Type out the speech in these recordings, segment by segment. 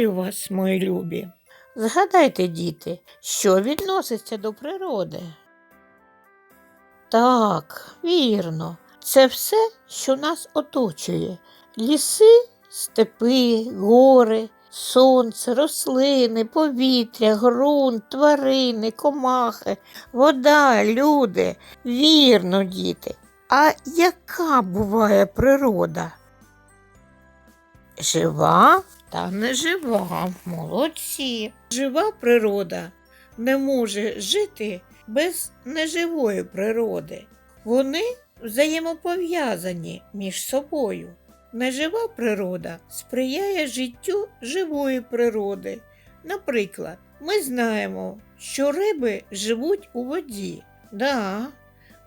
Вітаю вас, мої любі. Згадайте, діти, що відноситься до природи. Так, вірно, це все, що нас оточує. Ліси, степи, гори, сонце, рослини, повітря, ґрунт, тварини, комахи, вода, люди. Вірно, діти. А яка буває природа? Жива та нежива. Молодці. Жива природа не може жити без неживої природи. Вони взаємопов'язані між собою. Нежива природа сприяє життю живої природи. Наприклад, ми знаємо, що риби живуть у воді. Да,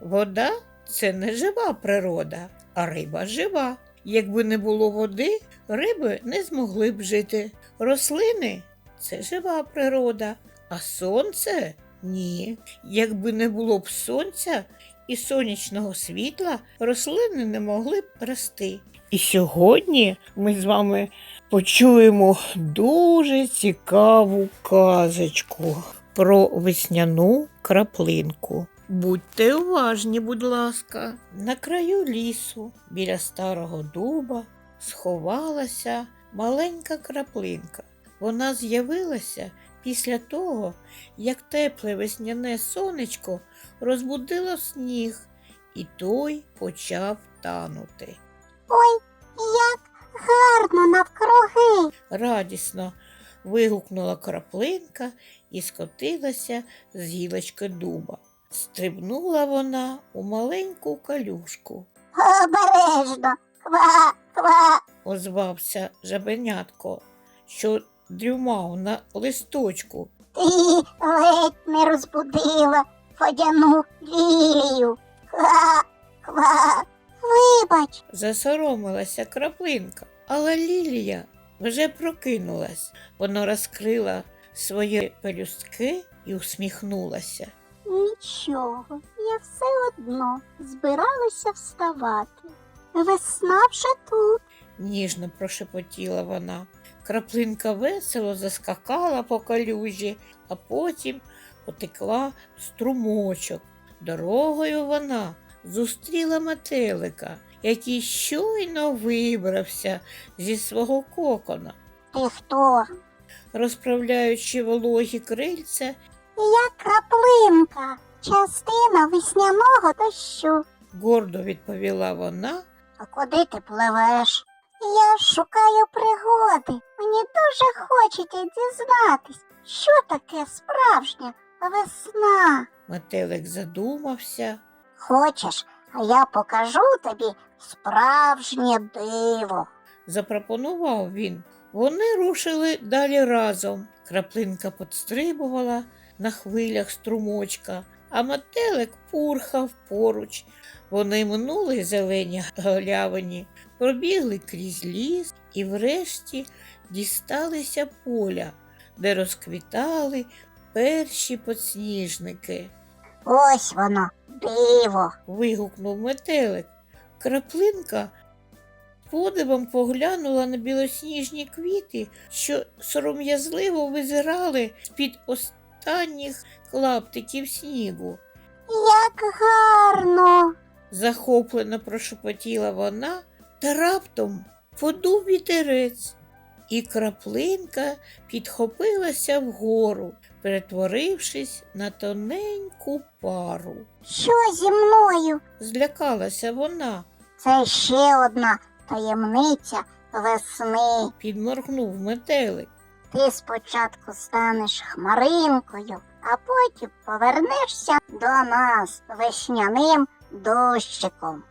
вода це не жива природа, а риба жива. Якби не було води, риби не змогли б жити. Рослини це жива природа, а сонце ні. Якби не було б сонця і сонячного світла, рослини не могли б рости. І сьогодні ми з вами почуємо дуже цікаву казочку про весняну краплинку. Будьте уважні, будь ласка. На краю лісу, біля старого дуба, сховалася маленька краплинка. Вона з'явилася після того, як тепле весняне сонечко розбудило сніг, і той почав танути. Ой, як гарно навкруги. Радісно вигукнула краплинка і скотилася з гілочки дуба. Стрибнула вона у маленьку калюшку. Обережно. Ква, ква. озвався жабенятко, що дрюмав на листочку. Ти ледь не розбудила водяну лілію. Ква, ква. Вибач, Засоромилася краплинка, але Лілія вже прокинулась. Вона розкрила свої пелюстки і усміхнулася. Нічого, я все одно збиралася вставати. Весна вже тут. ніжно прошепотіла вона. Краплинка весело заскакала по калюжі, а потім потекла в струмочок. Дорогою вона зустріла метелика, який щойно вибрався зі свого кокона. Ти хто? Розправляючи вологі крильця, Я краплинка, частина весняного дощу. гордо відповіла вона, А куди ти пливеш? Я шукаю пригоди. Мені дуже хочеться дізнатись, що таке справжня весна. метелик задумався. Хочеш, а я покажу тобі справжнє диво. запропонував він. Вони рушили далі разом. Краплинка подстрибувала на хвилях струмочка, а метелик пурхав поруч. Вони минули зелені галявині, пробігли крізь ліс і врешті дісталися поля, де розквітали перші подсніжники. Ось воно, диво. вигукнув метелик. Краплинка подивом поглянула на білосніжні квіти, що сором'язливо визирали з-під останніх клаптиків снігу. Як гарно. Захоплено прошепотіла вона, та раптом подув вітерець, і краплинка підхопилася вгору, перетворившись на тоненьку пару. Що зі мною? Злякалася вона. Це ще одна таємниця весни. підморгнув метелик. Ти спочатку станеш хмаринкою, а потім повернешся до нас весняним дощиком.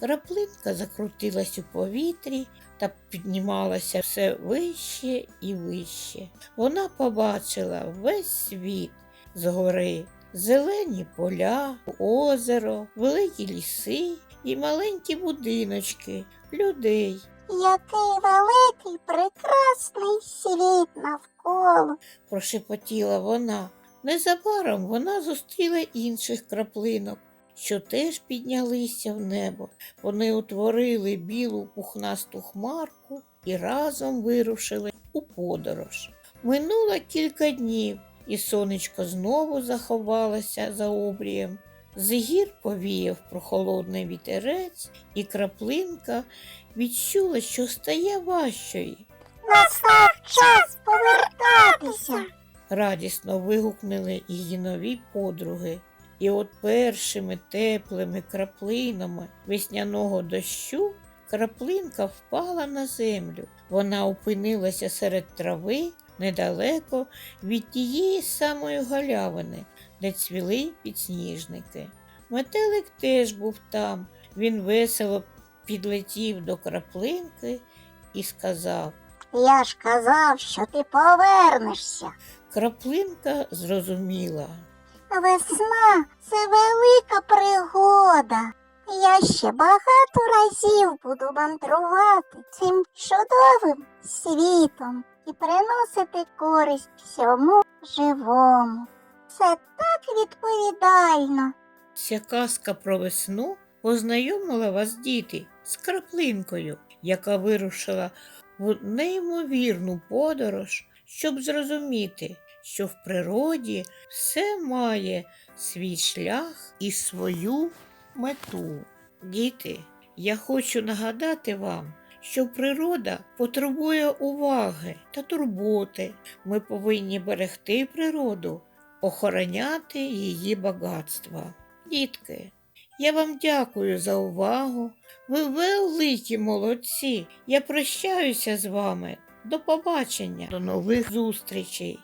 Краплинка закрутилась у повітрі та піднімалася все вище і вище. Вона побачила весь світ згори, зелені поля, озеро, великі ліси і маленькі будиночки, людей. Який великий прекрасний світ навколо. прошепотіла вона. Незабаром вона зустріла інших краплинок, що теж піднялися в небо. Вони утворили білу пухнасту хмарку і разом вирушили у подорож. Минуло кілька днів, і сонечко знову заховалося за обрієм. З гір повіяв прохолодний вітерець, і краплинка відчула, що стає важчою. Настав час повертатися. радісно вигукнули її нові подруги. І от першими теплими краплинами весняного дощу краплинка впала на землю. Вона опинилася серед трави недалеко від тієї самої галявини, де цвіли підсніжники. Метелик теж був там. Він весело підлетів до краплинки і сказав. Я ж казав, що ти повернешся. Краплинка зрозуміла. Весна це велика пригода. Я ще багато разів буду мандрувати цим чудовим світом і приносити користь всьому живому. Це так відповідально. Ця казка про весну познайомила вас, діти, з краплинкою, яка вирушила в неймовірну подорож, щоб зрозуміти, що в природі все має свій шлях і свою мету. Діти, я хочу нагадати вам, що природа потребує уваги та турботи. Ми повинні берегти природу, охороняти її багатства. Дітки, я вам дякую за увагу. Ви великі молодці. Я прощаюся з вами. До побачення, до нових зустрічей.